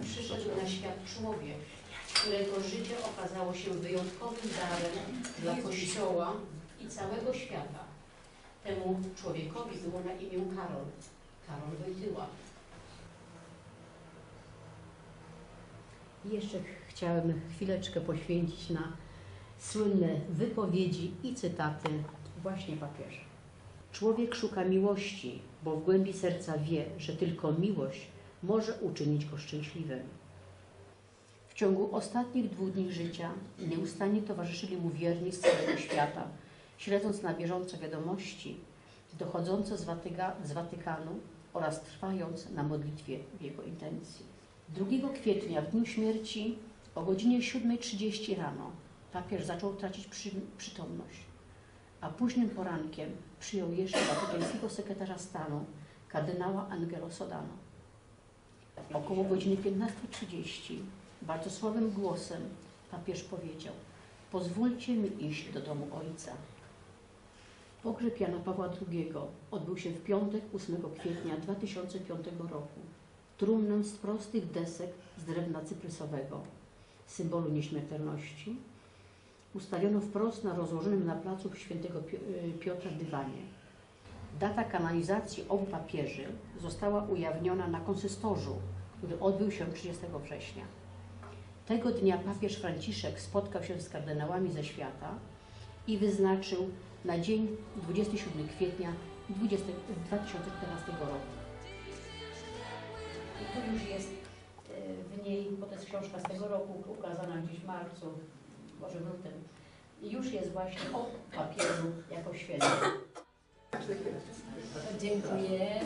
przyszedł na świat człowiek, którego życie okazało się wyjątkowym darem dla Kościoła i całego świata. Temu człowiekowi było na imię Karol, Karol Wojtyła. Jeszcze chciałem chwileczkę poświęcić na słynne wypowiedzi i cytaty właśnie papieża. Człowiek szuka miłości, bo w głębi serca wie, że tylko miłość może uczynić go szczęśliwym. W ciągu ostatnich dwóch dni życia nieustannie towarzyszyli mu wierni z całego świata, śledząc na bieżąco wiadomości dochodzące z, Watyka, z Watykanu oraz trwając na modlitwie w jego intencji. 2 kwietnia, w dniu śmierci, o godzinie 7.30 rano, papież zaczął tracić przy, przytomność, a późnym porankiem przyjął jeszcze watykańskiego sekretarza stanu, kardynała Angelo Sodano. Około godziny 15.30 bardzo słabym głosem papież powiedział: Pozwólcie mi iść do domu ojca. Pogrzeb Jana Pawła II odbył się w piątek 8 kwietnia 2005 roku. Trumnę z prostych desek z drewna cyprysowego, symbolu nieśmiertelności, ustawiono wprost na rozłożonym na placu świętego y, Piotra dywanie. Data kanonizacji obu papieży została ujawniona na konsystorzu, który odbył się 30 września. Tego dnia papież Franciszek spotkał się z kardynałami ze świata i wyznaczył na dzień 27 kwietnia 20, 2014 roku. I tu już jest e, w niej, bo to jest książka z tego roku, ukazana gdzieś w marcu, może w lutym, już jest właśnie o papieżu jako świętym. Dziękuję.